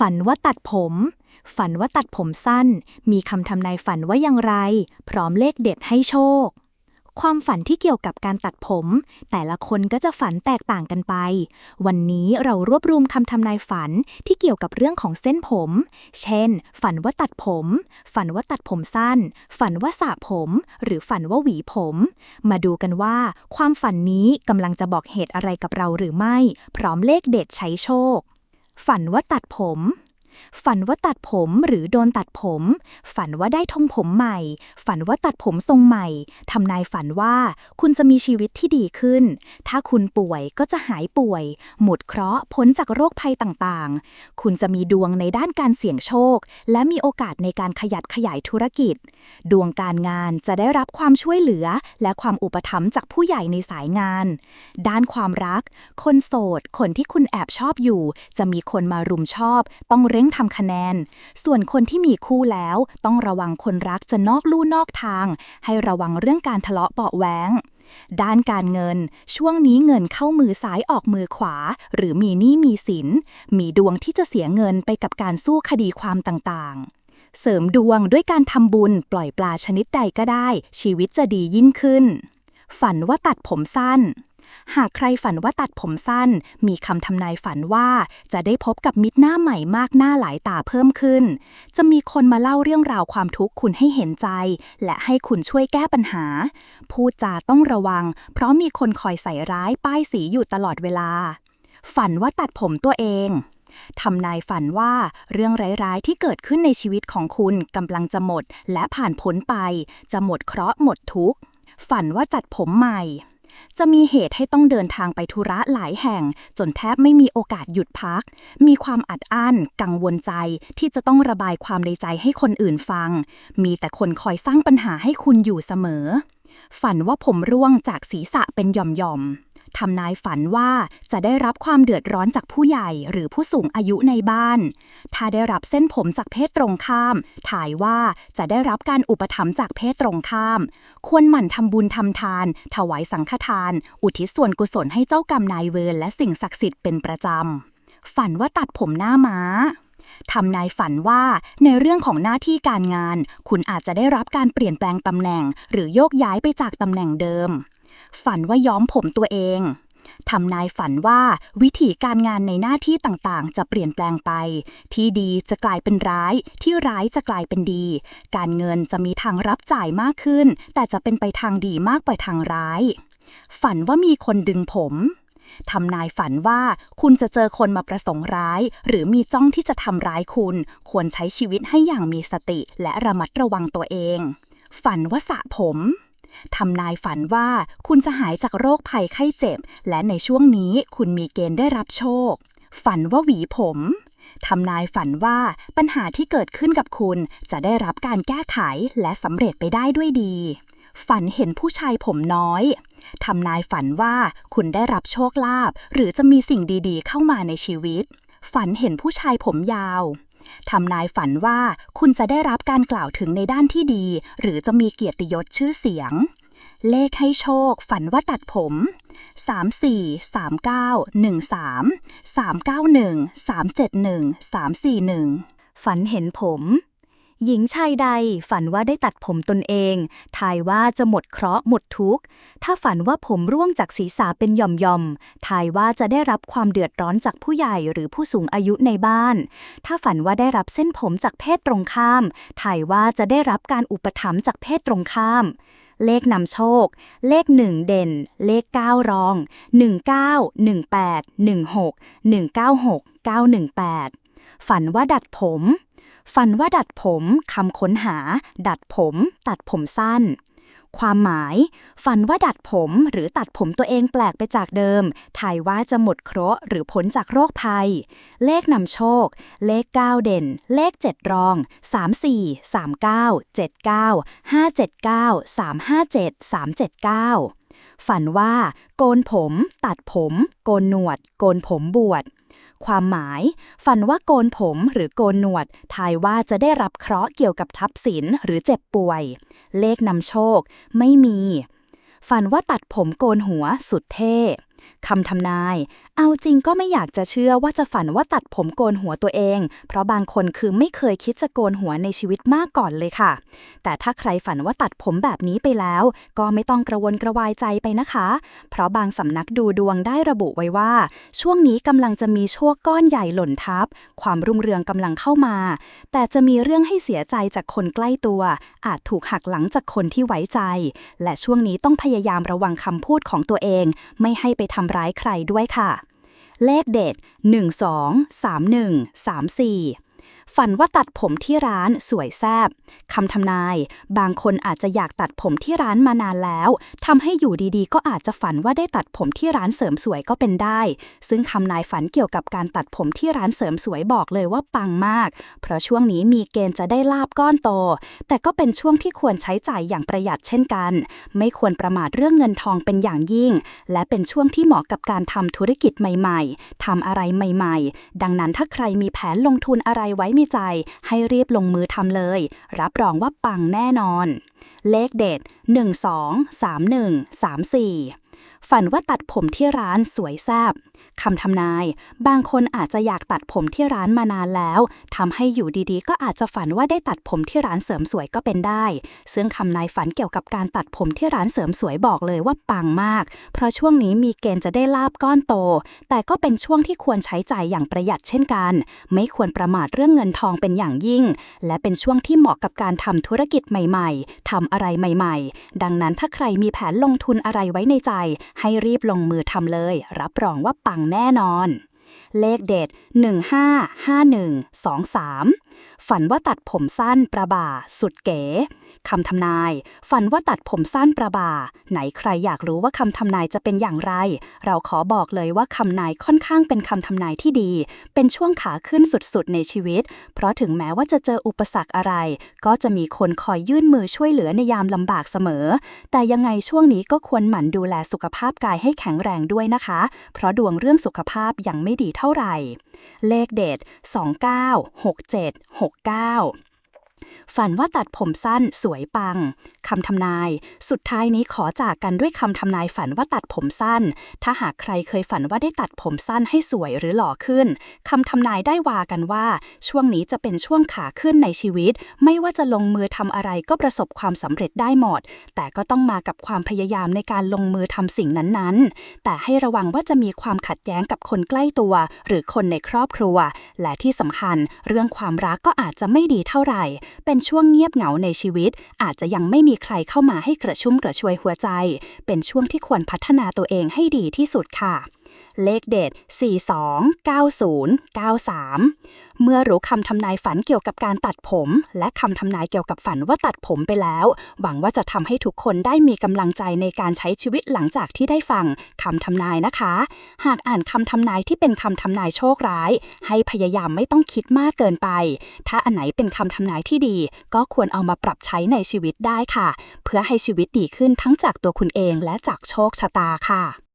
ฝันว่าตัดผม ฝันว่าตัดผมสั้น มีคำทำนายฝันว่าอย่างไร พร้อมเลขเด็ดให้โชค ความฝันที่เกี่ยวกับการตัดผม แต่ละคนก็จะฝันแตกต่างกันไป วันนี้เรารวบรวมคำทำนายฝันที่เกี่ยวกับเรื่องของเส้นผม เช่น ฝันว่าตัดผม ฝันว่าตัดผมสั้น ฝันว่าสระผม หรือฝันว่าหวีผม มาดูกันว่า ความฝันนี้กำลังจะบอกเหตุอะไรกับเราหรือไม่ พร้อมเลขเด็ดใช้โชค ฝันว่าตัดผม ฝันว่าตัดผมหรือโดนตัดผม ฝันว่าได้ทงผมใหม่ ฝันว่าตัดผมทรงใหม่ ทำนายฝันว่าคุณจะมีชีวิตที่ดีขึ้น ถ้าคุณป่วยก็จะหายป่วย หมดเคราะห์พ้นจากโรคภัยต่างๆ คุณจะมีดวงในด้านการเสี่ยงโชค และมีโอกาสในการขยับขยายธุรกิจ ดวงการงานจะได้รับความช่วยเหลือ และความอุปถัมภ์จากผู้ใหญ่ในสายงาน ด้านความรัก คนโสด คนที่คุณแอบชอบอยู่ จะมีคนมารุมชอบ ต้องเร่งทำคะแนน ส่วนคนที่มีคู่แล้วต้องระวังคนรักจะนอกลู่นอกทาง ให้ระวังเรื่องการทะเลาะเบาะแว้งด้านการเงิน ช่วงนี้เงินเข้ามือซ้ายออกมือขวา หรือมีหนี้มีสิน มีดวงที่จะเสียเงินไปกับการสู้คดีความต่างๆ เสริมดวงด้วยการทำบุญปล่อยปลาชนิดใดก็ได้ ชีวิตจะดียิ่งขึ้น ฝันว่าตัดผมสั้น หากใครฝันว่าตัดผมสั้น มีคำทำนายฝันว่าจะได้พบกับมิตรหน้าใหม่มากหน้าหลายตาเพิ่มขึ้น จะมีคนมาเล่าเรื่องราวความทุกข์คุณให้เห็นใจ และให้คุณช่วยแก้ปัญหา พูดจาต้องระวัง เพราะมีคนคอยใส่ร้ายป้ายสีอยู่ตลอดเวลา ฝันว่าตัดผมตัวเองทำนายฝันว่าเรื่องร้ายๆที่เกิดขึ้นในชีวิตของคุณกำลังจะหมด และผ่านพ้นไป จะหมดเคราะห์หมดทุกข์ ฝันว่าจัดผมใหม่ จะมีเหตุให้ต้องเดินทางไปธุระหลายแห่ง จนแทบไม่มีโอกาสหยุดพัก มีความอัดอั้น กังวลใจที่จะต้องระบายความในใจให้คนอื่นฟัง มีแต่คนคอยสร้างปัญหาให้คุณอยู่เสมอ ฝันว่าผมร่วงจากศีรษะเป็นหย่อมๆ ทำนายฝันว่าจะได้รับความเดือดร้อนจากผู้ใหญ่หรือผู้สูงอายุในบ้าน ถ้าได้รับเส้นผมจากเพศตรงข้าม ถ่ายว่าจะได้รับการอุปถัมภ์จากเพศตรงข้าม ควรหมั่นทำบุญทำทาน ถวายสังฆทาน อุทิศส่วนกุศลให้เจ้ากรรมนายเวรและสิ่งศักดิ์สิทธิ์เป็นประจำ ฝันว่าตัดผมหน้าม้าทำนายฝันว่าในเรื่องของหน้าที่การงาน คุณอาจจะได้รับการเปลี่ยนแปลงตำแหน่ง หรือโยกย้ายไปจากตำแหน่งเดิม ฝันว่าย้อมผมตัวเองทำนายฝันว่าวิถีการงานในหน้าที่ต่างๆ จะเปลี่ยนแปลงไป ที่ดีจะกลายเป็นร้าย ที่ร้ายจะกลายเป็นดี การเงินจะมีทางรับจ่ายมากขึ้น แต่จะเป็นไปทางดีมากไปทางร้าย ฝันว่ามีคนดึงผมทำนายฝันว่าคุณจะเจอคนมาประสงค์ร้าย หรือมีจ้องที่จะทำร้ายคุณ ควรใช้ชีวิตให้อย่างมีสติ และระมัดระวังตัวเอง ฝันว่าสระผม ทำนายฝันว่าคุณจะหายจากโรคภัยไข้เจ็บ และในช่วงนี้คุณมีเกณฑ์ได้รับโชค ฝันว่าหวีผมทำนายฝันว่าปัญหาที่เกิดขึ้นกับคุณจะได้รับการแก้ไขและสำเร็จไปได้ด้วยดี ฝันเห็นผู้ชายผมน้อยทำนายฝันว่าคุณได้รับโชคลาภหรือจะมีสิ่งดีๆ เข้ามาในชีวิต ฝันเห็นผู้ชายผมยาว ทำนายฝันว่าคุณจะได้รับการกล่าวถึงในด้านที่ดี หรือจะมีเกียรติยศชื่อเสียง เลขให้โชค ฝันว่าตัดผม 34 39 13 391 371 341 ฝันเห็นผม หญิงชายใดฝันว่าได้ตัดผมตนเอง ทายว่าจะหมดเคราะห์หมดทุกข์ ถ้าฝันว่าผมร่วงจากศีรษะเป็นหย่อมๆ ทายว่าจะได้รับความเดือดร้อนจากผู้ใหญ่หรือผู้สูงอายุในบ้าน ถ้าฝันว่าได้รับเส้นผมจากเพศตรงข้าม ทายว่าจะได้รับการอุปถัมภ์จากเพศตรงข้าม เลขนำโชค เลข1เด่น เลข 9 รอง 19 18 16 196 918 ฝันว่าดัดผม ฝันว่าดัดผมคำค้นหา ดัดผม ตัดผมสั้น ความหมาย ฝันว่าดัดผมหรือตัดผมตัวเองแปลกไปจากเดิมทายว่าจะหมดเคราะห์หรือพ้นจากโรคภัย เลขนำโชค เลข 9 เด่น เลข 7 รอง 34 39 79 579 357 379 ฝันว่า โกนผม ตัดผม โกนหนวด โกนผมบวช ความหมาย ฝันว่าโกนผมหรือโกนหนวด ทายว่าจะได้รับเคราะห์เกี่ยวกับทับศินหรือเจ็บป่วย เลขนำโชค ไม่มี ฝันว่าตัดผมโกนหัวสุดเท่ คำทำนาย เอาจริงก็ไม่อยากจะเชื่อว่าจะฝันว่าตัดผมโกนหัวตัวเอง เพราะบางคนคือไม่เคยคิดจะโกนหัวในชีวิตมากก่อนเลยค่ะ แต่ถ้าใครฝันว่าตัดผมแบบนี้ไปแล้ว ก็ไม่ต้องกระวนกระวายใจไปนะคะ เพราะบางสำนักดูดวงได้ระบุไว้ว่า ช่วงนี้กำลังจะมีโชคก้อนใหญ่หล่นทับ ความรุ่งเรืองกำลังเข้ามา แต่จะมีเรื่องให้เสียใจจากคนใกล้ตัว อาจถูกหักหลังจากคนที่ไว้ใจ และช่วงนี้ต้องพยายามระวังคำพูดของตัวเอง ไม่ให้ไปทำร้ายใครด้วยค่ะ เลขเด็ด 12 31 34 ฝันว่าตัดผมที่ร้านสวยแซบคำทำนาย บางคนอาจจะอยากตัดผมที่ร้านมานานแล้วทำให้อยู่ดีๆ ก็อาจจะฝันว่าได้ตัดผมที่ร้านเสริมสวยก็เป็นได้ ซึ่งคำนายฝันเกี่ยวกับการตัดผมที่ร้านเสริมสวยบอกเลยว่าปังมาก เพราะช่วงนี้มีเกณฑ์จะได้ลาบก้อนโต แต่ก็เป็นช่วงที่ควรใช้จ่ายอย่างประหยัดเช่นกัน ไม่ควรประมาทเรื่องเงินทองเป็นอย่างยิ่ง และเป็นช่วงที่เหมาะกับการทำธุรกิจใหม่ ๆทำอะไรใหม่ ๆ ดังนั้นถ้าใครมีแผนลงทุนอะไรไว้มีใจให้รีบลงมือทำเลย รับรองว่าปังแน่นอน เลขเด็ด 12 31 34 ฝันว่าตัดผมที่ร้านสวยแซบ คำทำนาย บางคนอาจจะอยากตัดผมที่ร้านมานานแล้วทำให้อยู่ดีๆ ก็อาจจะฝันว่าได้ตัดผมที่ร้านเสริมสวยก็เป็นได้ ซึ่งคำนายฝันเกี่ยวกับการตัดผมที่ร้านเสริมสวยบอกเลยว่าปังมาก เพราะช่วงนี้มีเกณฑ์จะได้ลาบก้อนโต แต่ก็เป็นช่วงที่ควรใช้ใจ่ายอย่างประหยัดเช่นกัน ไม่ควรประมาทเรื่องเงินทองเป็นอย่างยิ่ง และเป็นช่วงที่เหมาะกับการทำธุรกิจใหม่ ๆทำอะไรใหม่ ๆ ดังนั้นถ้าใครมีแผนลงทุนอะไรไว้ในใจ ให้รีบลงมือทำเลย รับรองว่าปัังแน่นอน เลขเด็ด 155123 ฝันว่าตัดผมสั้นประบ่า สุดเก๋คำทำนาย ฝันว่าตัดผมสั้นประบ่า ไหนใครอยากรู้ว่าคำทำนายจะเป็นอย่างไร เราขอบอกเลยว่าคำนายค่อนข้างเป็นคำทำนายที่ดี เป็นช่วงขาขึ้นสุดๆในชีวิต เพราะถึงแม้ว่าจะเจออุปสรรคอะไร ก็จะมีคนคอยยื่นมือช่วยเหลือในยามลำบากเสมอ แต่ยังไงช่วงนี้ก็ควรหมั่นดูแลสุขภาพกายให้แข็งแรงด้วยนะคะ เพราะดวงเรื่องสุขภาพยังไม่ดีเท่าไหร่ เลขเด็ด 29 67 69 ฝันว่าตัดผมสั้นสวยปังคำทำนาย สุดท้ายนี้ขอจากกันด้วยคำทำนายฝันว่าตัดผมสั้น ถ้าหากใครเคยฝันว่าได้ตัดผมสั้นให้สวยหรือหล่อขึ้นคำทำนายได้วากันว่า ช่วงนี้จะเป็นช่วงขาขึ้นในชีวิต ไม่ว่าจะลงมือทำอะไรก็ประสบความสำเร็จได้หมด แต่ก็ต้องมากับความพยายามในการลงมือทำสิ่งนั้นๆ แต่ให้ระวังว่าจะมีความขัดแย้งกับคนใกล้ตัว หรือคนในครอบครัว และที่สำคัญ เรื่องความรักก็อาจจะไม่ดีเท่าไหร่เป็นช่วงเงียบเหงาในชีวิต อาจจะยังไม่มีใครเข้ามาให้กระชุ่มกระชวยหัวใจ เป็นช่วงที่ควรพัฒนาตัวเองให้ดีที่สุดค่ะ เลขเด็ด 429093 เมื่อรู้คำทำนายฝันเกี่ยวกับการตัดผม และคำทำนายเกี่ยวกับฝันว่าตัดผมไปแล้ว หวังว่าจะทำให้ทุกคนได้มีกำลังใจในการใช้ชีวิตหลังจากที่ได้ฟังคำทำนายนะคะ หากอ่านคำทำนายที่เป็นคำทำนายโชคร้าย ให้พยายามไม่ต้องคิดมากเกินไป ถ้าอันไหนเป็นคำทำนายที่ดี ก็ควรเอามาปรับใช้ในชีวิตได้ค่ะ เพื่อให้ชีวิตดีขึ้นทั้งจากตัวคุณเองและจากโชคชะตาค่ะ